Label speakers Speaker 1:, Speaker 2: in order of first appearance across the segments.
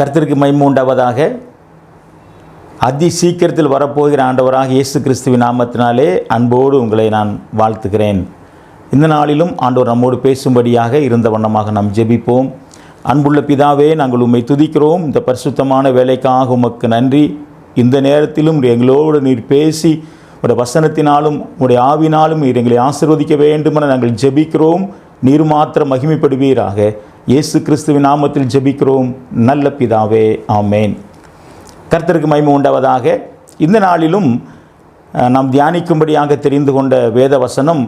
Speaker 1: கர்த்தருக்கு மைமு உண்டாவதாக. அதி சீக்கிரத்தில் வரப்போகிற ஆண்டவராக இயேசு கிறிஸ்துவின் நாமத்தினாலே அன்போடு உங்களை நான் வாழ்த்துகிறேன். இந்த நாளிலும் ஆண்டவர் நம்மோடு பேசும்படியாக இருந்த வண்ணமாக நாம் ஜெபிப்போம். அன்புள்ள பிதாவே நாங்கள் உம்மை துதிக்கிறோம். இந்த பரிசுத்தமான வேலைக்காக உமக்கு நன்றி. இந்த நேரத்திலும் எங்களோடு நீர் பேசி உடைய வசனத்தினாலும் உடைய ஆவினாலும் நீர் எங்களை ஆசீர்வதிக்க வேண்டுமென நாங்கள் ஜெபிக்கிறோம். நீர் மாத்திரம் மகிமைப்படுவீராக. இயேசு கிறிஸ்துவின் நாமத்தில் ஜெபிக்கிறோம். நல்ல பிதாவே ஆமேன். கர்த்தருக்கு மகிமை உண்டாவதாக. இந்த நாளிலும் நாம் தியானிக்கும்படியாக தெரிந்து கொண்ட வேத வசனம்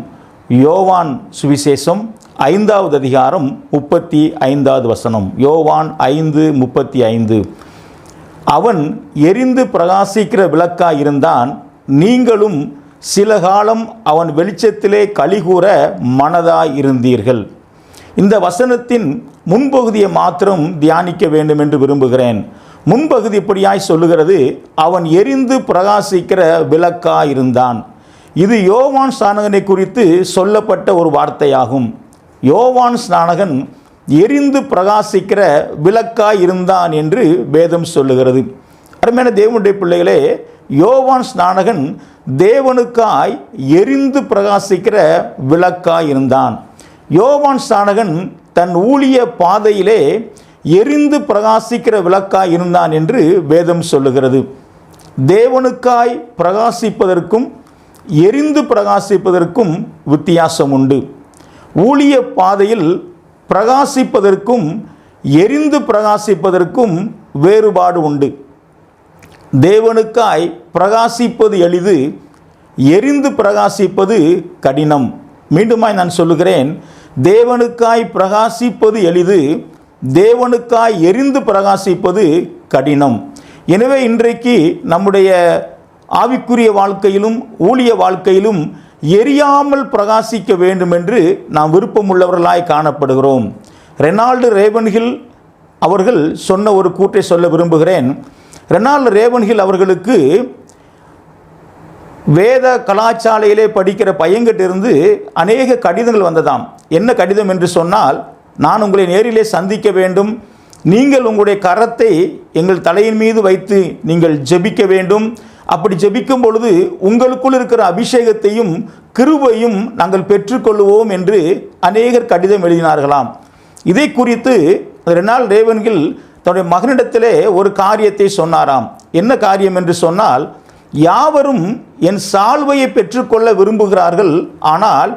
Speaker 1: யோவான் சுவிசேஷம் ஐந்தாவது அதிகாரம் முப்பத்தி ஐந்தாவது வசனம். யோவான் ஐந்து முப்பத்தி ஐந்து. அவன் எரிந்து பிரகாசிக்கிற விளக்காக இருந்தான். நீங்களும் சில காலம் அவன் வெளிச்சத்திலே கலிகூற மனதாய் இருந்தீர்கள். இந்த வசனத்தின் முன்பகுதியை மாத்திரம் தியானிக்க வேண்டும் என்று விரும்புகிறேன். முன்பகுதி இப்படியாய் சொல்லுகிறது அவன் எரிந்து பிரகாசிக்கிற விளக்காய் இருந்தான் இது யோவான் ஸ்நானகனை குறித்து சொல்லப்பட்ட ஒரு வார்த்தையாகும். யோவான் ஸ்நானகன் எரிந்து பிரகாசிக்கிற விளக்காய் இருந்தான் என்று வேதம் சொல்லுகிறது. அருமையான தேவனுடைய பிள்ளைகளே யோவான் ஸ்நானகன் தேவனுக்காய் எரிந்து பிரகாசிக்கிற விளக்காய் இருந்தான் யோவான் ஸ்நானகன் தன் ஊழிய பாதையிலே எரிந்து பிரகாசிக்கிற விளக்காய் இருந்தான் என்று வேதம் சொல்லுகிறது. தேவனுக்காய் பிரகாசிப்பதற்கும் எரிந்து பிரகாசிப்பதற்கும் வித்தியாசம் உண்டு. ஊழிய பாதையில் பிரகாசிப்பதற்கும் எரிந்து பிரகாசிப்பதற்கும் வேறுபாடு உண்டு. தேவனுக்காய் பிரகாசிப்பது எளிது எரிந்து பிரகாசிப்பது கடினம். மீண்டுமாய் நான் சொல்லுகிறேன் தேவனுக்காய் பிரகாசிப்பது எளிது தேவனுக்காய் எரிந்து பிரகாசிப்பது கடினம். எனவே இன்றைக்கு நம்முடைய ஆவிக்குரிய வாழ்க்கையிலும் ஊழிய வாழ்க்கையிலும் எரியாமல் பிரகாசிக்க வேண்டும் என்று நாம் விருப்பமுள்ளவர்களாய் காணப்படுகிறோம். ரெனால்டு ரேவன்ஹில் அவர்கள் சொன்ன ஒரு கூட்டை சொல்ல விரும்புகிறேன். ரெனால்டு ரேவன்ஹில் அவர்களுக்கு வேத கலாச்சாலையிலே படிக்கிற பையன்கிட்ட இருந்து அநேக கடிதங்கள் வந்ததாம். என்ன கடிதம் என்று சொன்னால் நான் உங்களை நேரிலே சந்திக்க வேண்டும். நீங்கள் உங்களுடைய கரத்தை எங்கள் தலையின் மீது வைத்து நீங்கள் ஜெபிக்க வேண்டும். அப்படி ஜெபிக்கும் பொழுது உங்களுக்குள் இருக்கிற அபிஷேகத்தையும் கிருபையும் நாங்கள் பெற்றுக்கொள்வோம் என்று அநேகர் கடிதம் எழுதினார்களாம். இதை குறித்து ரெனால் ரேவன்கில் தன்னுடைய மகனிடத்திலே ஒரு காரியத்தை சொன்னாராம். என்ன காரியம் என்று சொன்னால் யாவரும் என் சால்வையை பெற்றுக்கொள்ள விரும்புகிறார்கள் ஆனால்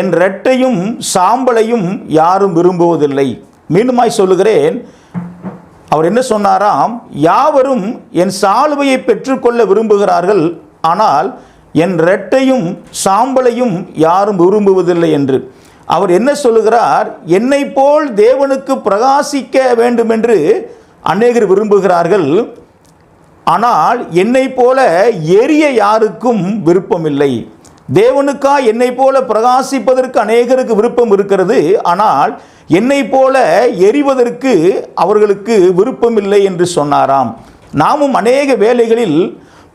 Speaker 1: என் ரெட்டையும் சாம்பலையும் யாரும் விரும்புவதில்லை. மீண்டுமாய் சொல்லுகிறேன் அவர் என்ன சொன்னாராம் யாவரும் என் சால்வையை பெற்றுக்கொள்ள விரும்புகிறார்கள் ஆனால் என் ரெட்டையும் சாம்பலையும் யாரும் விரும்புவதில்லை என்று. அவர் என்ன சொல்லுகிறார் என்னை போல் தேவனுக்கு பிரகாசிக்க வேண்டும் என்று அநேகர் விரும்புகிறார்கள் ஆனால் என்னை போல எரிய யாருக்கும் விருப்பம் இல்லை தேவனுக்கா என்னை போல பிரகாசிப்பதற்கு அநேகருக்கு விருப்பம் இருக்கிறது. ஆனால் என்னை போல எரிவதற்கு அவர்களுக்கு விருப்பம் இல்லை என்று சொன்னாராம். நாமும் அநேக வேலைகளில்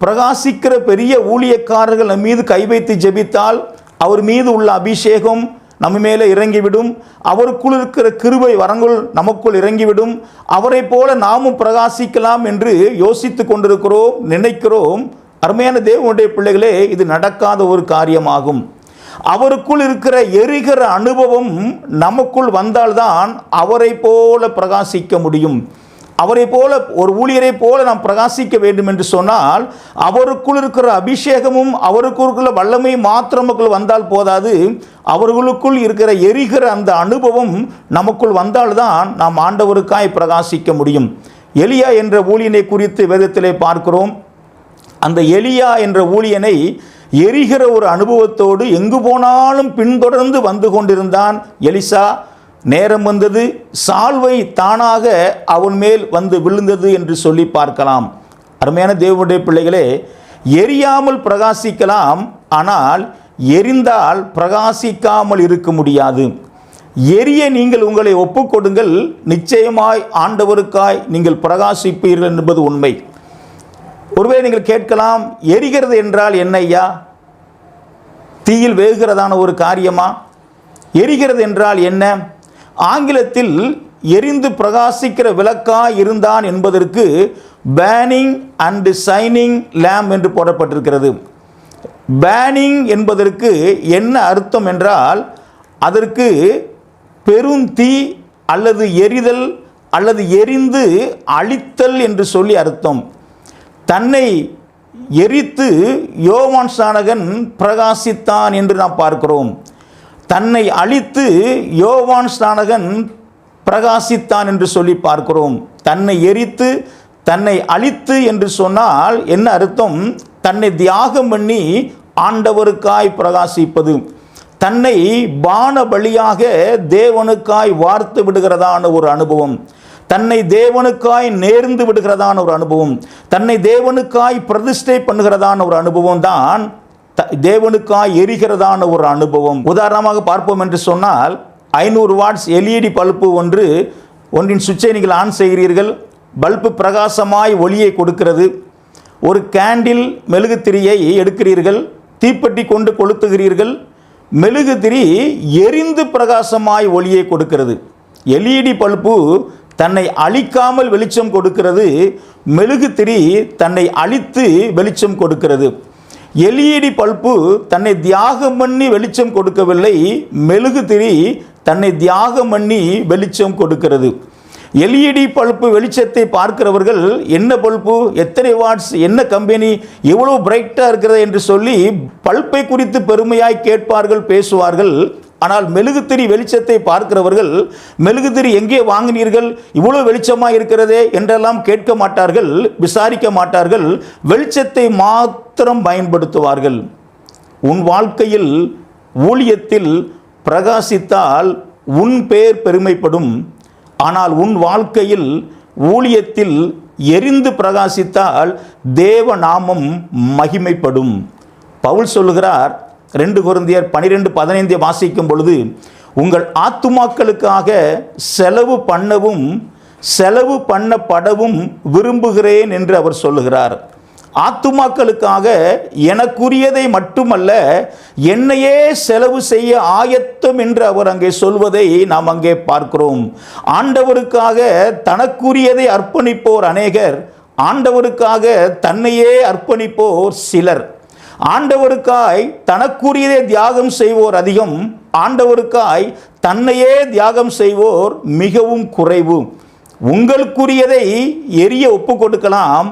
Speaker 1: பிரகாசிக்கிற பெரிய ஊழியக்காரர்கள் மீது கை வைத்து ஜெபித்தால் அவர் மீது உள்ள அபிஷேகம் நம்ம மேலே இறங்கிவிடும். அவருக்குள் இருக்கிற கிருபை வரங்குள் நமக்குள் இறங்கிவிடும். அவரை போல நாமும் பிரகாசிக்கலாம் என்று யோசித்து கொண்டிருக்கிறோம் நினைக்கிறோம். அருமையான தேவனுடைய பிள்ளைகளே இது நடக்காத ஒரு காரியமாகும். அவருக்குள் இருக்கிற எரிகிற அனுபவம் நமக்குள் வந்தால்தான் அவரை போல பிரகாசிக்க முடியும். அவரை போல ஒரு ஊழியரை போல நாம் பிரகாசிக்க வேண்டும் என்று சொன்னால் அவருக்குள் இருக்கிற அபிஷேகமும் அவருக்குள்ள வல்லமை மாத்திரமுக்குள் வந்தால் போதாது. அவர்களுக்குள் இருக்கிற எரிகிற அந்த அனுபவம் நமக்குள் வந்தால்தான் நாம் ஆண்டவருக்காய் பிரகாசிக்க முடியும். எலியா என்ற ஊழியனை குறித்து வேதத்திலே பார்க்கிறோம். அந்த எலியா என்ற ஊழியனை எரிகிற ஒரு அனுபவத்தோடு எங்கு போனாலும் பின்தொடர்ந்து வந்து கொண்டிருந்தான் எலிசா. நேரம் வந்தது சால்வை தானாக அவன் மேல் வந்து விழுந்தது என்று சொல்லி பார்க்கலாம். அருமையான தேவனுடைய பிள்ளைகளே எரியாமல் பிரகாசிக்கலாம் ஆனால் எரிந்தால் பிரகாசிக்காமல் இருக்க முடியாது. எரிய நீங்கள் உங்களை ஒப்புக்கொடுங்கள் நிச்சயமாய் ஆண்டவருக்காய் நீங்கள் பிரகாசிப்பீர்கள் என்பது உண்மை. ஒருவேளை நீங்கள் கேட்கலாம் எரிகிறது என்றால் என்ன ஐயா? தீயில் வேகுகிறதான ஒரு காரியமா? எரிகிறது என்றால் என்ன? ஆங்கிலத்தில் எரிந்து பிரகாசிக்கிற விளக்கா இருந்தான் என்பதற்கு பேனிங் அண்டு சைனிங் லேம் என்று போடப்பட்டிருக்கிறது. பேனிங் என்பதற்கு என்ன அர்த்தம் என்றால் அதற்கு பெருந்தீ அல்லது எரிதல் அல்லது எரிந்து அழித்தல் என்று சொல்லி அர்த்தம். தன்னை எரித்து யோவான் சானகன் பிரகாசித்தான் என்று நாம் பார்க்கிறோம். தன்னை அழித்து யோவான் ஸ்நானகன் பிரகாசித்தான் என்று சொல்லி பார்க்கிறோம். தன்னை எரித்து தன்னை அழித்து என்று சொன்னால் என்ன அர்த்தம்? தன்னை தியாகம் பண்ணி ஆண்டவருக்காய் பிரகாசிப்பது. தன்னை பான பலியாக தேவனுக்காய் வார்த்து விடுகிறதான ஒரு அனுபவம். தன்னை தேவனுக்காய் நேர்ந்து விடுகிறதான ஒரு அனுபவம். தன்னை தேவனுக்காய் பிரதிஷ்டை பண்ணுகிறதான ஒரு அனுபவம் தான் தேவனுக்காய் எரிகிறதான ஒரு அனுபவம். உதாரணமாக பார்ப்போம் என்று சொன்னால் ஐநூறு வாட்ஸ் எல்இடி பல்பு ஒன்று ஒன்றின் சுவிட்சை நீங்கள் ஆன் செய்கிறீர்கள் பல்பு பிரகாசமாய் ஒளியை கொடுக்கிறது. ஒரு கேண்டில் மெழுகுத்திரியை எடுக்கிறீர்கள் தீப்பெட்டி கொண்டு கொளுத்துகிறீர்கள் மெழுகுதிரி எரிந்து பிரகாசமாய் ஒளியை கொடுக்கிறது. எல்இடி பல்பு தன்னை அழிக்காமல் வெளிச்சம் கொடுக்கிறது மெழுகுதிரி தன்னை அழித்து வெளிச்சம் கொடுக்கிறது. எலியடி பல்பு தன்னை தியாகம் பண்ணி வெளிச்சம் கொடுக்கவில்லை மெழுகுதிரி தன்னை தியாகம் பண்ணி வெளிச்சம் கொடுக்கிறது. எல்இடி பல்ப்பு வெளிச்சத்தை பார்க்கிறவர்கள் என்ன பல்ப்பு எத்தனை வாட்ஸ் என்ன கம்பெனி எவ்வளோ பிரைட்டாக இருக்கிறது என்று சொல்லி பல்பை குறித்து பெருமையாய் கேட்பார்கள் பேசுவார்கள். ஆனால் மெழுகுத்திரி வெளிச்சத்தை பார்க்கிறவர்கள் மெழுகுத்திரி எங்கே வாங்கினீர்கள் இவ்வளோ வெளிச்சமாக இருக்கிறதே என்றெல்லாம் கேட்க மாட்டார்கள் விசாரிக்க மாட்டார்கள். வெளிச்சத்தை மாத்திரம் பயன்படுத்துவார்கள். உன் வாழ்க்கையில் ஊழியத்தில் பிரகாசித்தால் உன் பேர் பெருமைப்படும். ஆனால் உன் வாழ்க்கையில் ஊழியத்தில் எரிந்து பிரகாசித்தால் தேவ நாமம் மகிமைப்படும். பவுல் சொல்லுகிறார் ரெண்டு குருந்தியர் பனிரெண்டு பதினைந்தை வாசிக்கும் பொழுது உங்கள் ஆத்துமாக்களுக்காக செலவு பண்ணவும் செலவு பண்ணப்படவும் விரும்புகிறேன் என்று அவர் சொல்லுகிறார். ஆத்துமாக்களுக்காக எனக்குரியதை மட்டுமல்ல என்னையே செலவு செய்ய ஆயத்தம் என்று அவர் அங்கே சொல்வதை நாம் அங்கே பார்க்கிறோம். ஆண்டவருக்காக தனக்குரியதை அர்ப்பணிப்போர் அநேகர் ஆண்டவருக்காக தன்னையே அர்ப்பணிப்போர் சிலர். ஆண்டவருக்காய் தனக்குரியதை தியாகம் செய்வோர் அதிகம் ஆண்டவருக்காய் தன்னையே தியாகம் செய்வோர் மிகவும் குறைவு. உங்களுக்குரியதை எரிய ஒப்பு கொடுக்கலாம்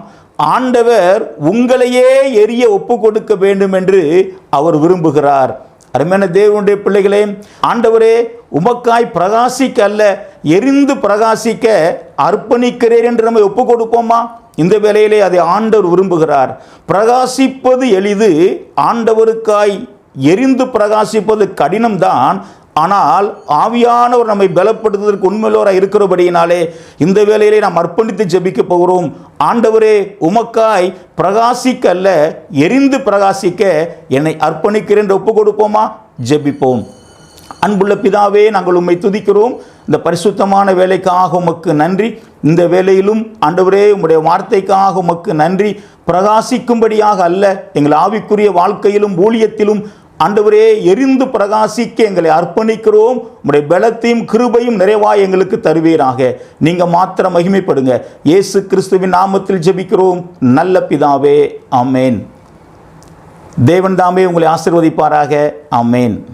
Speaker 1: ஆண்டவர் உங்களையே எரிய ஒப்பு கொடுக்க வேண்டும் என்று அவர் விரும்புகிறார். அருமையான தேவனுடைய பிள்ளைகளே ஆண்டவரே உமக்காய் பிரகாசிக்க அல்ல எரிந்து பிரகாசிக்க அர்ப்பணிக்கிறேன் என்று நம்ம ஒப்பு கொடுப்போமா இந்த வேலையிலே அதை ஆண்டவர் விரும்புகிறார். பிரகாசிப்பது எளிது ஆண்டவருக்காய் எரிந்து பிரகாசிப்பது கடினம்தான் ஆனால் ஆவியானவர் நம்மை பலப்படுத்துவதற்கு உண்மையிலோராக இருக்கிறபடியினாலே இந்த வேலையிலே நாம் அர்ப்பணித்து ஜெபிக்க போகிறோம். ஆண்டவரே உமக்காய் பிரகாசிக்க அல்ல எரிந்து பிரகாசிக்க என்னை அர்ப்பணிக்கிறேன் என்று ஒப்பு கொடுப்போமா ஜெபிப்போம். அன்புள்ள பிதாவே நாங்கள் உம்மை துதிக்கிறோம். இந்த பரிசுத்தமான வேலைக்காக உமக்கு நன்றி. இந்த வேலையிலும் ஆண்டவரே உம்முடைய வார்த்தைக்காக உமக்கு நன்றி. பிரகாசிக்கும்படியாக அல்ல எங்கள் ஆவிக்குரிய வாழ்க்கையிலும் ஊழியத்திலும் ஆண்டவரே எரிந்து பிரகாசிக்க எங்களை அர்ப்பணிக்கிறோம். உங்களுடைய பலத்தையும் கிருபையும் நிறைவாய் எங்களுக்கு தருவீராக. நீங்கள் மாத்திரம் மகிமைப்படுங்க. இயேசு கிறிஸ்துவின் நாமத்தில் ஜெபிக்கிறோம். நல்ல பிதாவே ஆமென். தேவன் தாமே உங்களை ஆசிர்வதிப்பாராக. ஆமென்.